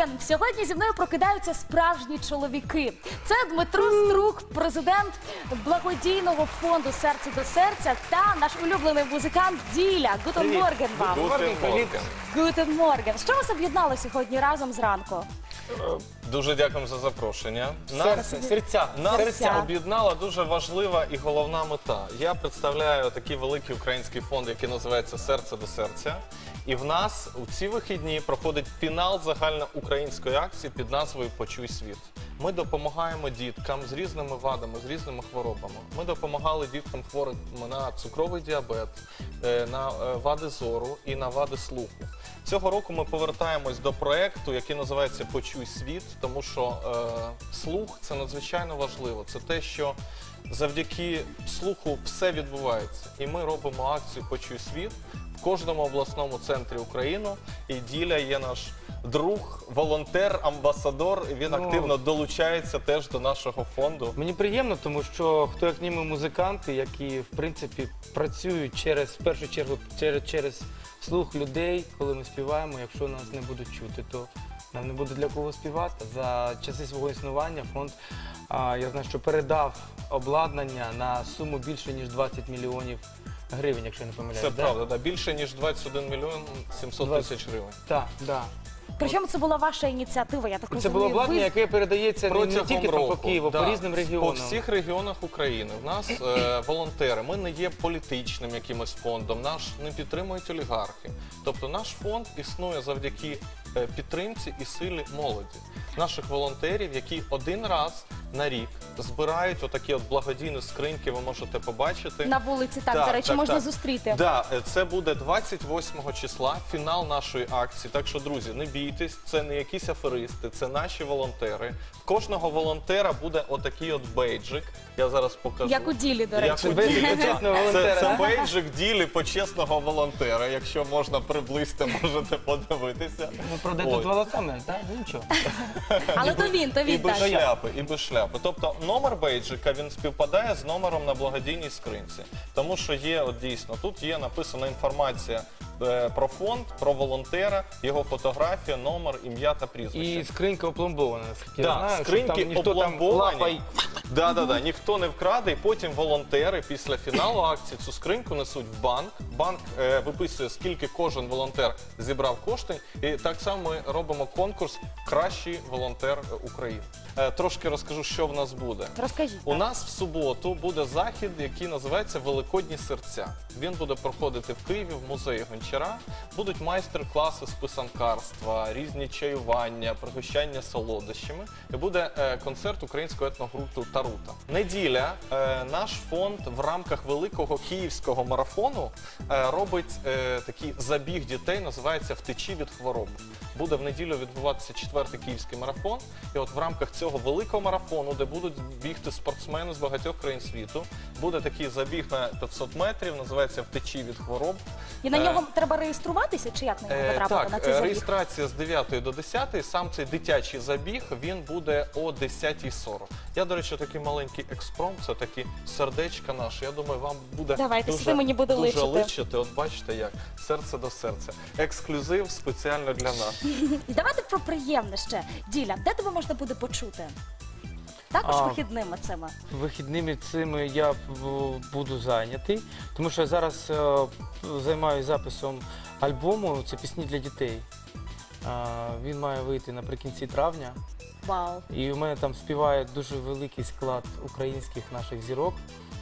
Морган. Сьогодні зі мною прокидаються справжні чоловіки. Це Дмитро Струк, президент благодійного фонду Серце до серця та наш улюблений музикант Діля. Гутен Морген вам. Гутен Морген. Гутен Морген. Що вас об'єднало сьогодні разом зранку? Дуже дякуємо за запрошення. Серце, серця. Нас Серця. об'єднала дуже важлива і головна мета. Я представляю такий великий український фонд, який називається Серце до серця. І в нас у ці вихідні проходить фінал загальноукраїнської акції під назвою Почуй світ. Ми допомагаємо діткам з різними вадами, з різними хворобами. Ми допомагали діткам хворим на цукровий діабет, е, на е, вади зору і на вади слуху. Цього року ми повертаємось до проекту, який називається Почуй світ, тому що е, слух це надзвичайно важливо. Це те, що завдяки слуху все відбувається. І ми робимо акцію Почуй світ в кожному обласному центрі України. І Діля є наш друг, волонтер, амбасадор. І він Ну. активно долучається теж до нашого фонду. Мені приємно, тому що хто як німи музиканти, які в принципі працюють через в першу чергу через, через слух людей, коли ми співаємо. Якщо нас не будуть чути, то нам не буде для кого співати. За часи свого існування фонд а, я знаю, що передав обладнання на суму більше ніж 20 мільйонів гривень, якщо я не помиляюсь. Це да? правда, да. більше ніж 21 мільйон 700 тисяч гривень. Так, да. Причому це була ваша ініціатива, я так Це було обладнання, яке передається не, не тільки року по Києву, да, по різним регіонам. По всіх регіонах України. В нас е, волонтери. Ми не є політичним якимось фондом. Наш не підтримують олігархи. Тобто наш фонд існує завдяки підтримці і силі молоді. Наших волонтерів, які один раз на рік збирають отакі от благодійні скриньки. Ви можете побачити. на вулиці, так, Так, до речі, так, можна так. зустріти. Да, це буде 28 числа, фінал нашої акції. Так що, друзі, не бійтесь, це не якісь аферисти, це наші волонтери. В кожного волонтера буде отакий от бейджик. Я зараз покажу. Як у ділі, до Як речі. у Бейджик Ділі, волонтера, Це, це бейджик ділі почесного волонтера. Якщо можна приблизити, можете подивитися. Ну, правда, Ой. тут так? Ну, Нічого. Але то він, то І він без шляпи, і без шляпи. Тобто номер бейджика він співпадає з номером на благодійній скринці. Тому що є, от дійсно, тут є написана інформація про фонд, про волонтера, його фотографія, номер, ім'я та прізвище. І скринька опломбована, наскільки я Да, знаю. щоб скриньки ніхто там опломбовані. Да, да, да, ніхто не вкраде, і потім волонтери після фіналу акції цю скриньку несуть в банк. Банк е, виписує, скільки кожен волонтер зібрав кошти. І так само ми робимо конкурс Кращий волонтер е, України. Е, трошки розкажу, що в нас буде. Розкажіть. У так. нас в суботу буде захід, який називається Великодні серця. Він буде проходити в Києві в музеї Гончара. Будуть майстер-класи з писанкарства, різні чаювання, пригощання солодощами. І буде е, концерт українського етногрупи Тарута. Неділя е, наш фонд в рамках великого київського марафону е, робить такий забіг дітей, називається Втечі від хвороб. Буде в неділю відбуватися четвертий київський марафон. І от в рамках цього великого марафону, де будуть бігти спортсмени з багатьох країн світу, буде такий забіг на 500 метрів, називається Втечі від хвороб. І на Е, нього треба реєструватися, чи як на нього Е, потрапити на так, цей е, забіг? реєстрація з 9 до 10, сам цей дитячий забіг, він буде о 10.40. Я, до речі, такий маленький експромт, це такі сердечка наші. Я думаю, вам буде Давайте, дуже, сюди мені буде дуже личити. От бачите як, серце до серця. Ексклюзив спеціально для нас. І давайте про приємне ще. Діля, де тебе можна буде почути? Також А. вихідними цими. Вихідними цими я б- буду зайнятий, тому що я зараз е, займаюся записом альбому. Це пісні для дітей. А, Він має вийти наприкінці травня. Вау. І у мене там співає дуже великий склад українських наших зірок.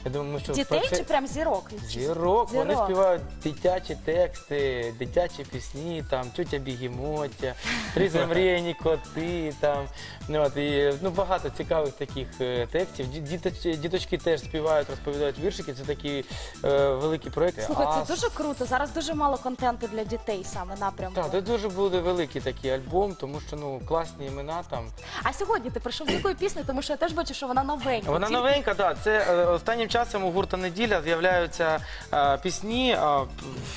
Я думаю, ми що Дітей чи прям зірок? Зірок, вони Зірок. співають дитячі тексти, дитячі пісні, там тютя Бігімотя, три замріяні коти, там ну, от, і, ну, багато цікавих таких е, текстів. Ді- діточ- діточки теж співають, розповідають віршики. Це такі е, великі проекти. Слухай, це дуже круто. Зараз дуже мало контенту для дітей саме напрямку. Так, це дуже буде великий такий альбом, тому що ну класні імена там. А сьогодні ти прийшов з якою піснею, тому що я теж бачу, що вона новенька. Вона Тільки- новенька, так. Це е, останнім часом у гурта неділя з'являються е, пісні. А,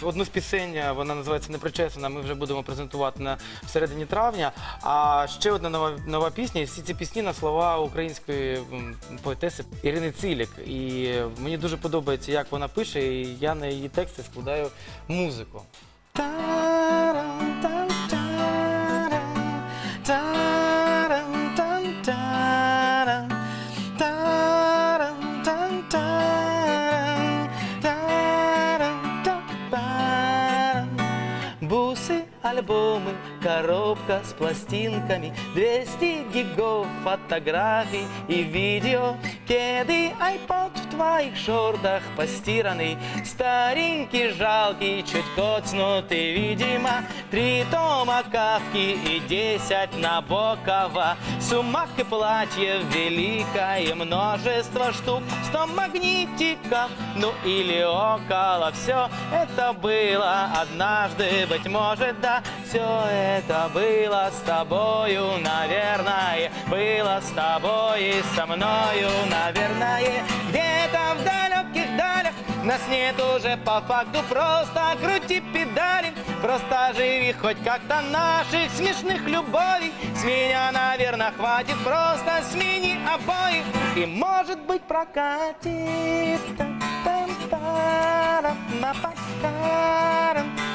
одну з пісень е, вона називається Непричесана. Ми вже будемо презентувати на всередині травня. А ще одна нова пісня. І всі ці пісні на слова української поетеси Ірини Цилік. І е, мені дуже подобається, як вона пише, і я на її тексти складаю музику. Та-рам, Bussi. Альбомы, коробка с пластинками 200 гигов фотографий и видео. Кеды, айпод в твоих шортах постиранный Старенький, жалкий, чуть коцнутый, видимо Три тома кавки и десять Набокова Сумах и платьев великое множество штук Сто магнитиков, ну или около. Все это было однажды, быть может, да Все это было с тобою, наверное Было с тобой и со мною, наверное. Где-то в далеких далях нас нет уже по факту. Просто крути педали Просто живи хоть как-то наших смешных любовей. С меня, наверное, хватит Просто смени обои. И, может быть, прокатит. Там-там-тарам, напакарам, там-тарам.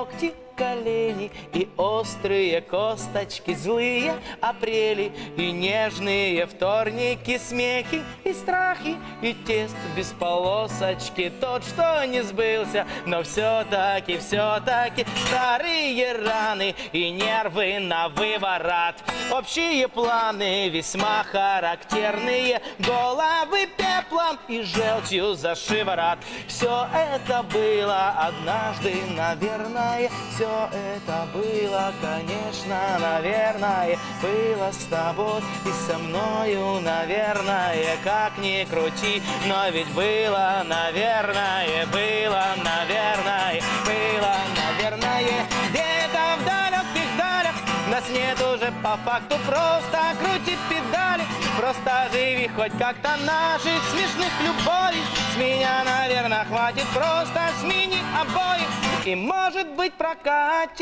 occhi колени и острые косточки Злые апрели и нежные вторники Смехи и страхи и тест без полосочки Тот, что не сбылся, но все-таки, все-таки Старые раны и нервы на выворот. Общие планы весьма характерные Головы пеплом и желчью за шиворот. Все это было однажды, наверное Все это было, конечно, наверное Было с тобой и со мною, наверное Как ни крути, но ведь было, наверное Было, наверное, было, наверное Где-то в далеких далях нас нет уже по факту Просто крути педали. Просто живи хоть как-то наших смешных любовей. С меня, наверное, хватит Просто смени обои И, может быть, прокатит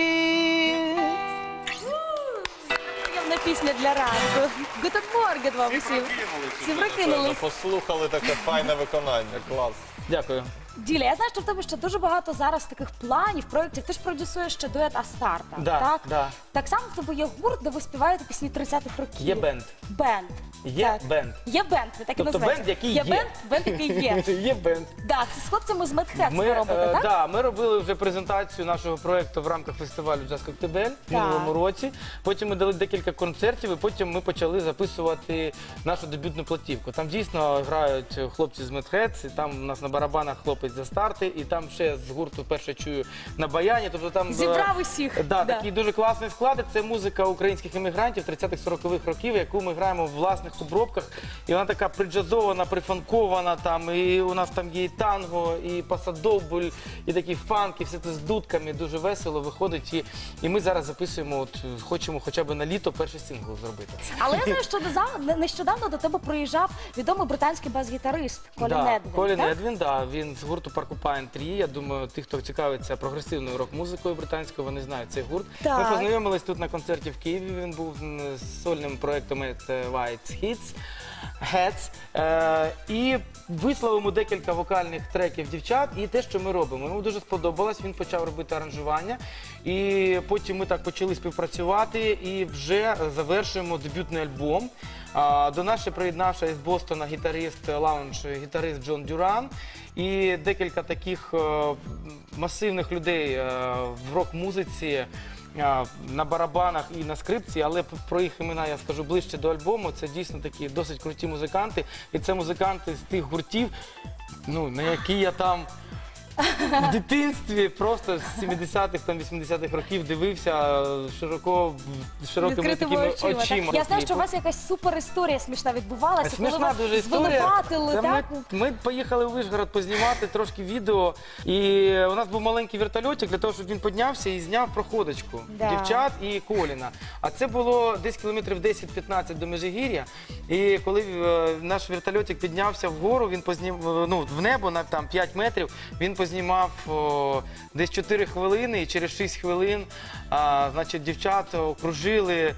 Приємна пісня для ранку. Гутен Морген вам усім. Всі прокинулись. Послухали таке файне виконання. Клас. Дякую. Діля, я знаю, що в тебе ще дуже багато зараз таких планів, проєктів. Ти ж продюсуєш ще дует Астарта. Да, так? да. так само в тебе є гурт, де ви співаєте пісні 30-х років. Є бенд. Бенд. Є Так. бенд. Є бенд, ви так і Тобто називається. бенд, який є. є. бенд, бенд, який є. Є бенд. Да, це з хлопцями з Медхедс Ми, ви робите, е, так? да, ми робили вже презентацію нашого проєкту в рамках фестивалю Джаз Коктебель в минулому році. Потім ми дали декілька концертів, і потім ми почали записувати нашу дебютну платівку. Там дійсно грають хлопці з Медхедс, і там у нас на барабанах хлопець за старти, і там ще з гурту перше чую на баяні. Тобто там Зібрав усіх. Да, Да. такий дуже класний склад. Це музика українських емігрантів 30-40-х років, яку ми граємо в власних обробках. І вона така приджазована, прифанкована. Там і у нас там є і танго, і пасадобль, і такі фанки, все це з дудками. Дуже весело виходить. І, і ми зараз записуємо, от хочемо хоча б на літо перший сингл зробити. Але я знаю, що нещодавно до тебе приїжджав відомий британський бас-гітарист Колін да, Едвін. Колін так? Едвін, да, він з гурту Porcupine 3. Я думаю, ті, хто цікавиться прогресивною рок-музикою британською, вони знають цей гурт. Так. Ми познайомились тут на концерті в Києві. Він був з сольним проєктом It White Hits. Heads. Е, і вислав йому декілька вокальних треків дівчат і те, що ми робимо. Йому дуже сподобалось, він почав робити аранжування. І потім ми так почали співпрацювати і вже завершуємо дебютний альбом. А, До нас ще приєднався із Бостона гітарист лаунж, гітарист Джон Дюран. І декілька таких е, масивних людей е, в рок-музиці. На барабанах і на скрипці, але про їх імена я скажу ближче до альбому. Це дійсно такі досить круті музиканти. І це музиканти з тих гуртів, ну, на які я там в дитинстві просто з 70-х, там 80-х років дивився е, широко широкими Відкритими такими очима. очима. так. Я знаю, що у вас якась супер історія смішна відбувалася, коли Смішна вас дуже історія. звинуватили, Та так? Ми, ми поїхали у Вишгород познімати трошки відео, і у нас був маленький вертольотик для того, щоб він піднявся і зняв проходочку Да. дівчат і Коліна. А це було десь кілометрів 10-15 до Межигір'я. І коли е, наш вертольотик піднявся вгору, він познім, ну, в небо на там 5 метрів, він познімав о, десь 4 хвилини, і через 6 хвилин а, значить, дівчат окружили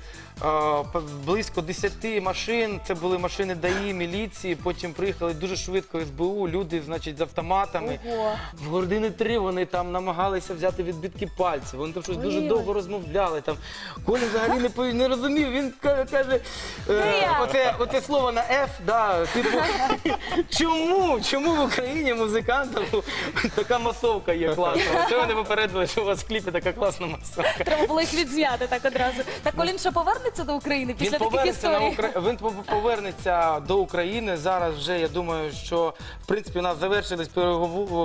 близько 10 машин. Це були машини ДАІ, міліції. Потім приїхали дуже швидко СБУ, люди, значить, з автоматами. Ого. В години три вони там намагалися взяти відбитки пальців. Вони там щось дуже Ой. довго розмовляли. Там Коля взагалі не пов- не розумів. Він ка- каже, е, я? оце, оце слово на F, да, типу, чому? Чому в Україні музикантам така масовка є класна. Це вони попередили, що у вас в кліпі така класна масовка. Треба було їх відзняти так одразу. Так Олін ще повернеться до України після таких на історій. Укра... він повернеться до України. Зараз вже я думаю, що в принципі у нас завершились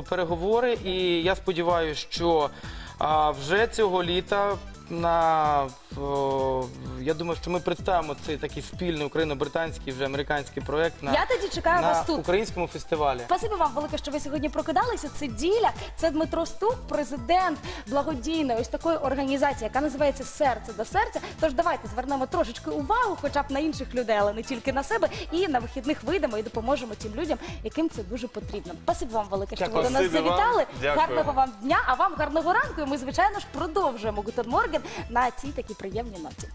переговори, і я сподіваюся, що а, вже цього літа на о, я думаю, що ми представимо цей такий спільний україно-британський вже американський проект на, Я тоді чекаю на вас тут. українському фестивалі. Спасибі вам велике, що ви сьогодні прокидалися. Це діля, це Дмитро Стук, президент благодійної ось такої організації, яка називається Серце до серця. Тож давайте звернемо трошечки увагу, хоча б на інших людей, але не тільки на себе. І на вихідних вийдемо і допоможемо тим людям, яким це дуже потрібно. Спасибі вам велике, що ви до нас Спасибі вам. завітали. Дякую. Гарного вам дня, а вам гарного ранку. І ми, звичайно ж, продовжуємо Гутен Морген на цій такій Приємні ноті.